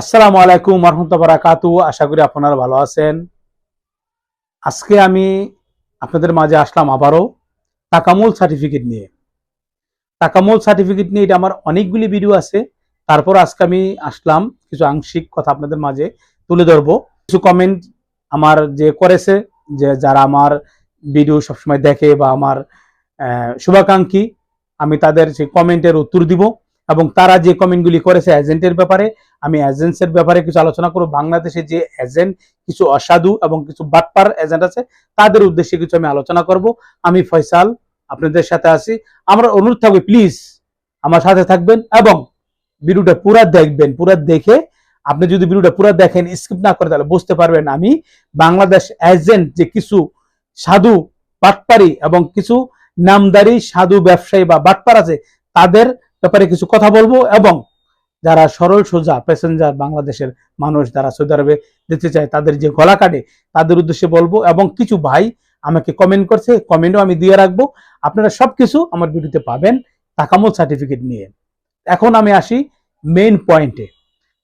আসসালামু আলাইকুম রহমতুল্লাহ আশা করি আপনারা ভালো আছেন। আজকে আমি আপনাদের মাঝে আসলাম আবারও তাকামুল সার্টিফিকেট নিয়ে। তাকামুল সার্টিফিকেট নিয়ে এটা আমার অনেকগুলি ভিডিও আছে। তারপর আজকে আমি আসলাম কিছু আংশিক কথা আপনাদের মাঝে তুলে ধরবো। কিছু কমেন্ট আমার যে করেছে, যে যারা আমার ভিডিও সবসময় দেখে বা আমার শুভাকাঙ্ক্ষী, আমি তাদের সেই কমেন্টের উত্তর দিব। এবং তারা যে কমেন্টগুলি করেছে এজেন্টের ব্যাপারে, আমি এজেন্টসের ব্যাপারে কিছু আলোচনা করব। বাংলাদেশে যে এজেন্ট কিছু অসাধু এবং কিছু বাটপার এজেন্ট আছে, তাদের উদ্দেশ্যে কিছু আমি আলোচনা করব। আমি ফয়সাল, আপনাদের সাথে আছি। আমরা অনুরোধ থাকবে প্লিজ আমার সাথে থাকবেন এবং ভিডিওটা পুরা দেখবেন, পুরা দেখে আপনি যদি ভিডিওটা পুরা দেখেন স্কিপ না করে তাহলে বুঝতে পারবেন আমি বাংলাদেশ এজেন্ট যে কিছু সাধু বাটপারি এবং কিছু নামদারি সাধু ব্যবসায়ী বা বাটপার আছে, তাদের ব্যাপারে কিছু কথা বলব এবং যারা সরল সোজা প্যাসেঞ্জার বাংলাদেশের মানুষ যারা সৌদি আরবে যেতে চায়, তাদের যে গলা কাটে, তাদের উদ্দেশ্যে বলব এবং কিছু ভাই আমাকে কমেন্ট করছে কমেন্টও আমি দিয়ে রাখব। আপনারা সবকিছু আমার ভিডিওতে পাবেন, তাকামল সার্টিফিকেট নিয়ে। এখন আমি আসি মেইন পয়েন্টে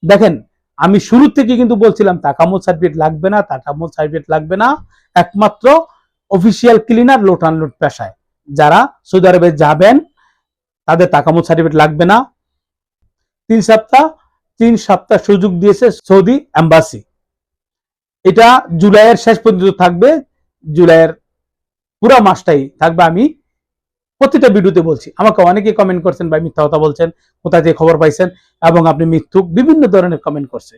দেখেন, আমি শুরু থেকে কিন্তু বলছিলাম তাকামল সার্টিফিকেট লাগবে না, তাকামল সার্টিফিকেট লাগবে না। একমাত্র অফিসিয়াল ক্লিনার লোট আনলোড পেশায়। যারা সৌদি আরবে যাবেন তাদের তাকামল সার্টিফিকেট লাগবে না। তিন সপ্তাহ তিন সপ্তাহ সুযোগ দিয়েছে সৌদি এম্বাসি এটা জুলাইয়ের শেষ পর্যন্ত থাকবে। জুলাইয়ের পুরো মাসটাই থাকবে। আমি প্রতিটা ভিডিওতে বলছি, আমাকে অনেকে কমেন্ট করছেন, ভাই মিথ্যা কথা বলছেন কোথায় থেকে খবর পাইছেন, এবং আপনি মিথ্যুক, বিভিন্ন ধরনের কমেন্ট করছে।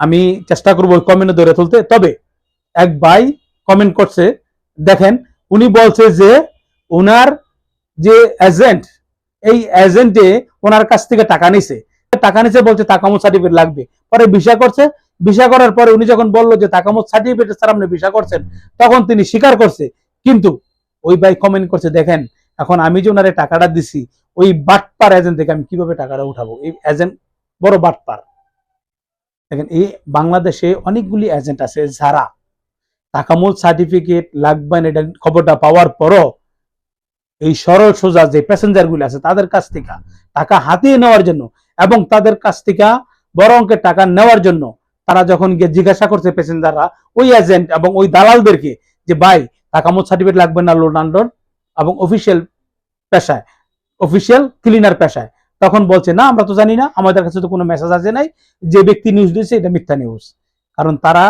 আমি চেষ্টা করব ওই কমেন্ট ধরে তুলতে। তবে এক ভাই কমেন্ট করছে, দেখেন, উনি বলছে যে ওনার যে এজেন্ট এই এজেন্টে ওনার কাছ থেকে টাকা নিছে। টাকা নিছে বলছে তাকামত সার্টিফিকেট লাগবে। পরে ভিসা করছে। ভিসা করার পরে উনি যখন বলল যে তাকামত সার্টিফিকেট স্যার আপনি ভিসা করছেন, তখন তিনি স্বীকার করছে। কিন্তু ওই ভাই কমেন্ট করছে, দেখেন, এখন আমি যে ওনারে টাকাটা দিছি, ওই বাটপার এজেন্ট থেকে আমি কীভাবে টাকাটা উঠাবো? এই এজেন্ট বড় বাটপার। দেখেন, এই বাংলাদেশে অনেকগুলি এজেন্ট আছে যারা টাকামূল সার্টিফিকেট লাগবে না, এটা খবরটা পাওয়ার পরও এই সরল সোজা যে প্যাসেঞ্জার গুলি আছে তাদের কাছ থেকে টাকা হাতিয়ে নেওয়ার জন্য এবং তাদের কাছ থেকে বড় অঙ্কের টাকা নেওয়ার জন্য তারা যখন গিয়ে জিজ্ঞাসা করছে প্যাসেঞ্জাররা ওই এজেন্ট এবং ওই দালালদেরকে যে, ভাই টাকামত সার্টিফিকেট লাগবে না লোড আনলোড এবং অফিসিয়াল পেশায় অফিসিয়াল ক্লিনার পেশায়। তখন বলছে, না, আমরা তো জানি না, আমাদের কাছে তো কোনো মেসেজ আছে নাই। যে ব্যক্তি নিউজ দিয়েছে, এটা মিথ্যা নিউজ কারণ তারা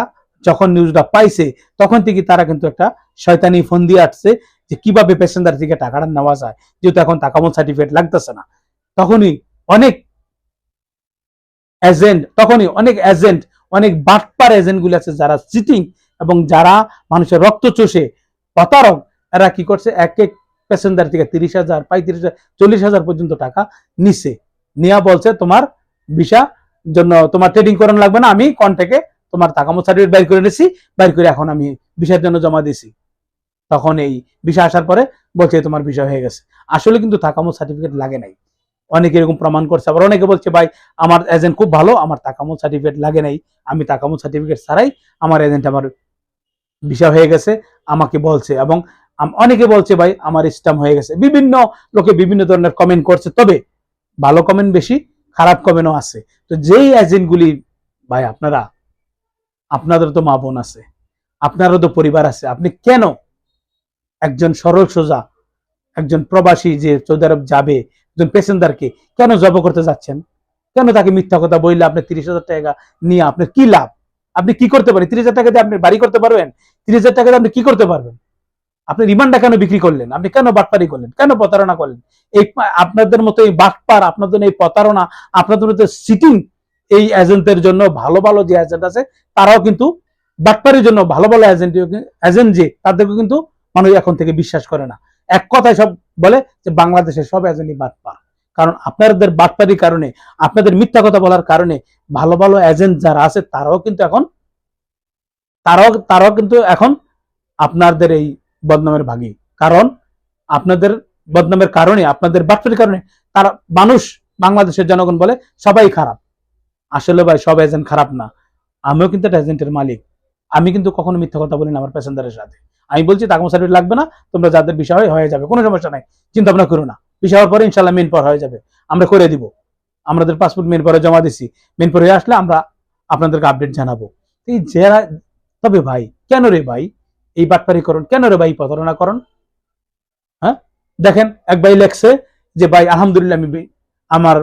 যখন নিউজটা পাইছে, তখন থেকে তারা কিন্তু একটা শয়তানি ফোন দিয়ে আসছে যে কীভাবে প্যাসেঞ্জার থেকে টাকাটা নেওয়া যায়, যেহেতু এখন তাকামত সার্টিফিকেট লাগতেছে না, তখনই অনেক এজেন্ট তখনই অনেক এজেন্ট অনেক বাটপার এজেন্ট গুলি আছে যারা চিটিং এবং যারা মানুষের রক্ত চষে প্রতারক, এরা কি করছে? এক এক প্যাসেঞ্জার থেকে তিরিশ হাজার, পঁয়ত্রিশ হাজার, চল্লিশ হাজার পর্যন্ত টাকা নিছে। নিয়া বলছে তোমার ভিসা জন্য, তোমার ট্রেডিং করানো লাগবে না, আমি কন্ট্যাক্টে তোমার তাকামত সার্টিফিকেট বাইর করে নিছি বাইর করে এখন আমি ভিসার জন্য জমা দিছি। তখন এই ভিসা আসার পরে বলছে তোমার ভিসা হয়ে গেছে। আসলে কিন্তু তাকামত সার্টিফিকেট লাগে নাই। অনেকে এরকম প্রমাণ করছে, আবার অনেকে বলছে, ভাই, আমার এজেন্ট খুব ভালো, আমার তাকামত সার্টিফিকেট লাগে নাই। আমি তাকামত সার্টিফিকেট ছাড়াই আমার এজেন্ট আমার ভিসা হয়ে গেছে, আমাকে বলছে। এবং অনেকে বলছে, ভাই, আমার স্টাম হয়ে গেছে। বিভিন্ন লোকে বিভিন্ন ধরনের কমেন্ট করছে, তবে ভালো কমেন্ট বেশি, খারাপ কমেন্টও আছে। তো যেই এজেন্টগুলি ভাই, আপনারা, আপনাদের তো মা বোন আছে, আপনারও তো পরিবার আছে, আপনি কেন একজন সরল সোজা, একজন প্রবাসী যে সৌদি আরব যাবে, একজন প্যাসেঞ্জারকে কেন জব করতে যাচ্ছেন? কেন তাকে মিথ্যা কথা বললে আপনি তিরিশ হাজার টাকা নিয়ে আপনার কি লাভ? আপনি কি করতে পারেন? তিরিশ হাজার টাকা দিয়ে আপনি বাড়ি করতে পারবেন? তিরিশ হাজার টাকা দিয়ে আপনি কি করতে পারবেন? আপনি রিমান্ডটা কেন বিক্রি করলেন? আপনি কেন বাটপারি করলেন? কেন প্রতারণা করলেন? এই আপনাদের মতো এই বাটপার, আপনাদের এই প্রতারণা, আপনাদের মতো সিটিং এই এজেন্টের জন্য ভালো ভালো যে এজেন্ট আছে, তারাও কিন্তু বাটপারির জন্য ভালো ভালো এজেন্ট এজেন্ট যে, তাদেরকে কিন্তু মানুষ এখন থেকে বিশ্বাস করে না। এক কথায় সব বলে যে বাংলাদেশের সব এজেন্টই বাটপার কারণ আপনাদের বাটপারির কারণে, আপনাদের মিথ্যা কথা বলার কারণে ভালো ভালো এজেন্ট যারা আছে, তারাও কিন্তু এখন, তারাও তারাও কিন্তু এখন আপনাদের এই বদনামের ভাগী। কারণ আপনাদের বদনামের কারণে, আপনাদের বাটপারির কারণে তারা, মানুষ বাংলাদেশের জনগণ বলে সবাই খারাপ। আসলে ভাই, সব এজেন্ট খারাপ না। আমিও কিন্তু একটা এজেন্টের মালিক। আমি কিন্তু কখনো মিথ্যা কথা বলি না আমার প্যাসেঞ্জারের সাথে। আমি বলছি তাকমো সার্টিফিকেট লাগবে না, তোমরা যাদের বিষয় হয়ে যাবে, কোনো সমস্যা নাই, চিন্তা ভাবনা করো না। বিষয় হওয়ার পরে ইনশাল্লাহ মেন পর হয়ে যাবে। আমরা করে দিব। আমাদের পাসপোর্ট মেন পরে জমা দিছি। মেন পরে আসলে আমরা আপনাদেরকে আপডেট জানাব। এই যারা, তবে ভাই, কেন রে ভাই এই বাটপারি করুন কেন রে ভাই প্রতারণা করুন হ্যাঁ? দেখেন, এক ভাই লেখছে যে, ভাই, আলহামদুলিল্লাহ, আমি আমার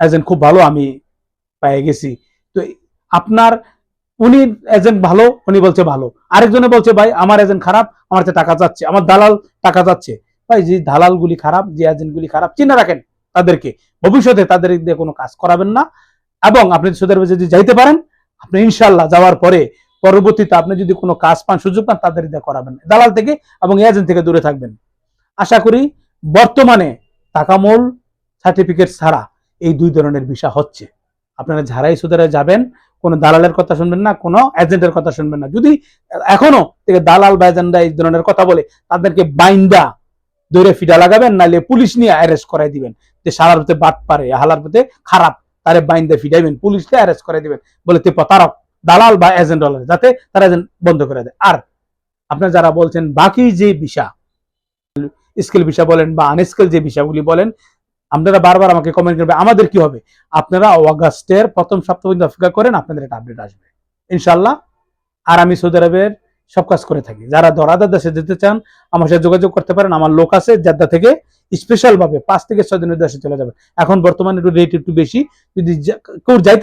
এজেন্ট খুব ভালো, আমি পেয়ে গেছি। তো আপনার উনি এজেন্ট ভালো, উনি বলছে ভালো। আরেকজনে বলছে, ভাই, আমার এজেন্ট খারাপ, আমার কাছে টাকা যাচ্ছে আমার দালাল টাকা যাচ্ছে ভাই, যে দালাল গুলি খারাপ, যে এজেন্ট গুলি খারাপ, চিনে রাখেন তাদেরকে। ভবিষ্যতে তাদের দিয়ে কোনো কাজ করাবেন না এবং আপনি সৌদি আরবে যদি যাইতে পারেন, আপনি ইনশাল্লাহ যাওয়ার পরে পরবর্তীতে আপনি যদি কোনো কাজ পান, সুযোগ পান, তাদের দিয়ে করাবেন। দালাল থেকে এবং এজেন্ট থেকে দূরে থাকবেন। আশা করি বর্তমানে টাকামূল সার্টিফিকেট ছাড়া এই দুই ধরনের বিষয় হচ্ছে। আপনারা যারাই সুদারে যাবেন কোনো দালালের কথা শুনবেন না, কোনো এজেন্টের কথা শুনবেন না। যদি এখনও থেকে দালাল বা এজেন্টরা এই ধরনের কথা বলে, তাদেরকে বাইন্দা দৌড়ে ফিডা লাগাবেন, নাহলে পুলিশ নিয়ে অ্যারেস্ট করাই দিবেন। যে সালার প্রতি বাট পারে হালার প্রতি খারাপ, তারে বাইন্দা ফিডাইবেন, পুলিশকে অ্যারেস্ট করাই দিবেন। বলে তে প্রতারক, দালাল বা এজেন্ট হলে। যাতে তারা এজেন্ট বন্ধ করে দেয়। আর আপনারা যারা বলছেন বাকি যে বিষয় স্কেল বিষয় বলেন বা আনস্কেল যে বিষয়গুলি বলেন আপনারা বারবার আমাকে কমেন্ট করবে আমাদের কি হবে? আপনারা অগাস্টের প্রথম সপ্তাহ পর্যন্ত অপেক্ষা করেন, আপনাদের একটা আপডেট আসবে। ইনশাল্লাহ আর আমি সৌদি আরবের সব কাজ করে থাকি। যারা দরাদার দেশে যেতে চান, আমার সাথে যোগাযোগ করতে পারেন। আমার লোক আছে জাদ্দা থেকে স্পেশাল ভাবে পাঁচ থেকে ছয় দিনের দেশে চলে যাবে। এখন বর্তমানে একটু রেট একটু বেশি। যদি কেউ যাইতে